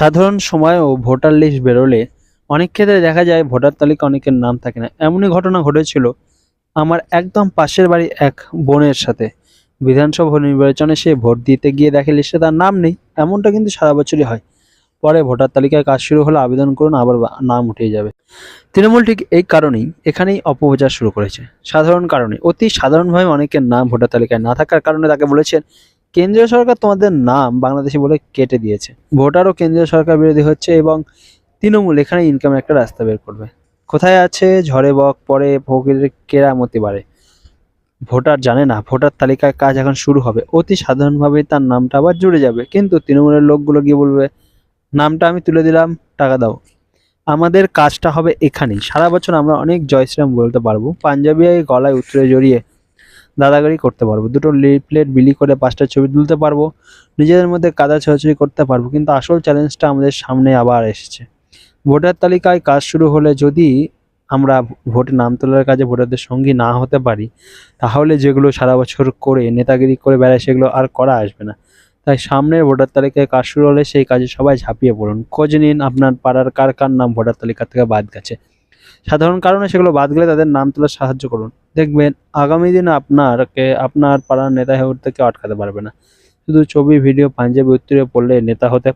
সাধারণ সময়েও voter list বেরোলে অনেক ক্ষেত্রে দেখা যায় ভোটার তালিকা অনেকের নাম থাকে না। এমনই ঘটনা ঘটেছিল আমার একদম পাশের বাড়ি এক বোনের সাথে। বিধানসভা নির্বাচনে সে ভোট দিতে গিয়ে দেখে লিস্টে তার নাম নেই, এমনটা কিন্তু সারা বছরই হয়। পরে ভোটার তালিকায় কাজ শুরু হলে আবেদন করুন, আবার নাম উঠে যাবে। তৃণমূল ঠিক এই কারণেই এখানেই অপপ্রচার শুরু করেছে। সাধারণ কারণে। অতি সাধারণভাবে অনেকের নাম ভোটার তালিকায় না থাকার কারণে তাকে বলেছেন কেন্দ্রীয় সরকার তোমাদের নাম বাংলাদেশি বলে কেটে দিয়েছে। ভোটারও কেন্দ্রীয় সরকার বিরোধী হচ্ছে এবং তৃণমূল এখানে ইনকামের একটা রাস্তা বের করবে। কোথায় আছে? ঝড়ে বক পরে ফকিরের কেরামতি বাড়ে। ভোটার জানে না, ভোটার তালিকায় কাজ এখন শুরু হবে। অতি সাধারণভাবে তার নামটা আবার জুড়ে যাবে। কিন্তু তৃণমূলের লোকগুলো গিয়ে বলবে? নামটা আমি তুলে দিলাম, টাকা দাও। আমাদের কাজটা হবে এখানেই। সারা বছর আমরা অনেক জয়শ্রীরাম বলতে পারব। পাঞ্জাবি গলায় উত্তরে জড়িয়ে দাদাগিরি করতে পারব। দুটো লিফলেট বিলি করে পাঁচটা ছবি তুলতে পারব। নিজেদের মধ্যে কাদা ছোড়াছুড়ি করতে পারব। কিন্তু আসল চ্যালেঞ্জটা আমাদের সামনে আবার এসেছে। ভোটার তালিকায় কাজ শুরু হলে যদি আমরা ভোটে নাম তোলার কাজে ভোটারদের সঙ্গী না হতে পারি, তাহলে যেগুলো সারা বছর করে নেতাগিরি করে বেড়ায় সেগুলো আর করা আসবে না। তাই সামনের ভোটার তালিকায় কাজ শুরু হলে সেই কাজে সবাই ঝাঁপিয়ে পড়ুন। খোঁজ নিন আপনার পাড়ার কার কার নাম ভোটার তালিকা থেকে বাদ গেছে। সাধারণ কারণে সেগুলো বাদ গেলে তাদের নাম তোলার সাহায্য করুন। দেখবেন আগামী দিনে আপনারকে, আপনার পাড়ার নেতা হয়ে উঠতে কেউ আটকাতে পারবে না। শুধু ছবি, ভিডিও, পাঞ্জাবি উত্তরে পড়লে নেতা হতে